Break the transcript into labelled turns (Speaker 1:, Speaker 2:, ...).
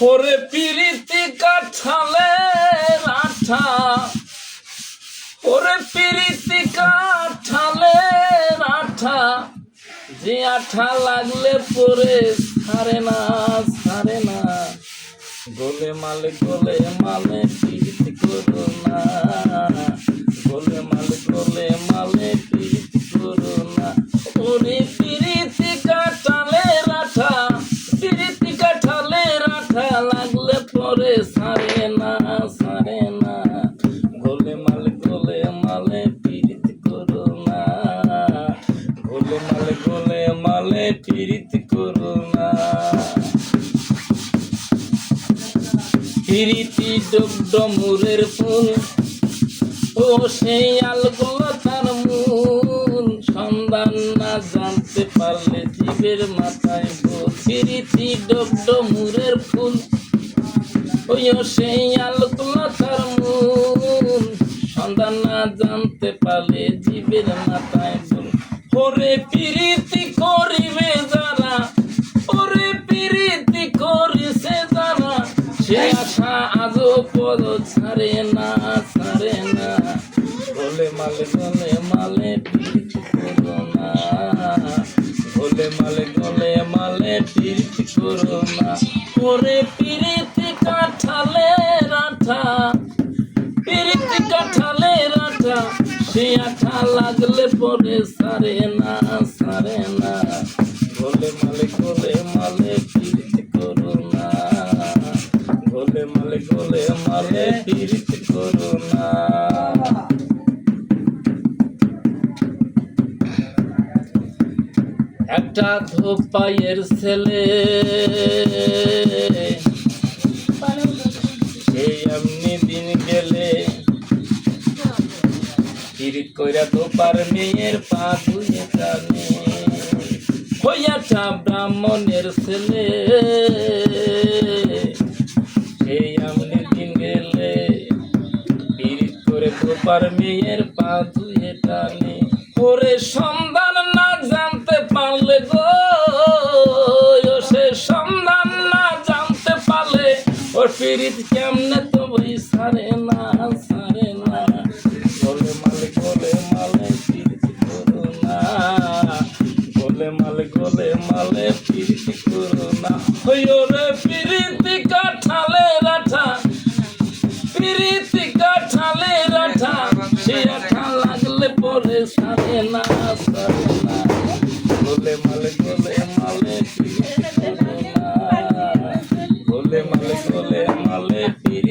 Speaker 1: ওরে পিরিতি কাঠালে আঠা। ওরে পিরিতি কাঠালে আঠা। যে আঠা লাগলে পরে ছাড়ে না ছাড়ে না। গোলে মালে গোলে মালে পিরিতি করো না। গোলে মালে গোলে মালে রাঠা লাগলে পরে সারে না সারে না। গোলে মালে গোলে মালে পিরিতি করো না। গোলে মালে গোলে মালে পিরিতি করো না। পিরিতি ডমডমুরের ফুল, ও সেই আলগুলো তার মূল। সন্ধান না জানতে পারলে জীবের মাথায় পিরিতি ডমডমুরের ফুল। ওই সেই আলগুলো তার মূল। সন্ধান না জানতে পারলে জীবের মাথায় ভুল। ওরে পিরিতি করিবে যারা, ওরে পিরিতি করিছে যারা। সে আশা আজও পদ ছাড়ে না ছাড়ে না। বলে মালে গলে মালে, পিরিতি করো না। বলে মালে গলে মালে পিরিতি করো না। ওরে পিরিতি কাঠালে রাঠা পিরিতি কাঠালে রাঠা সে আঠা লাগলে পরে সারে না সারে না। গোলে মালে গোলে মালে পিরিতি করো না। গোলে মালে গোলে মালে পিরিতি করো একটা ধোপাইয়ের ছেলে। সেই এমনি দিন গেলে কইরা ধোপার মেয়ের পা ধুয়ে ব্রাহ্মণের ছেলে। সেই এমনি দিন গেলে পিরিত করে ধোপার মেয়ের পা ধুয়ে টানে। ওরে সন্ধান না পিরিত কেমনে তো বই সারে না সারে না? গোলে মালে গোলে মালে পিরিত করো না। গোলে মালে গোলে মালে পিরিত করো না। ওই ওরে পিরিতি কাঠালে রাঠা, পিরিতি কাঠালে রাঠা। সে আঠা লাগলে পরে সারে না সারে না। গোলে মালে গোলে মালে পিরিতি গোলে মালে পিরিতি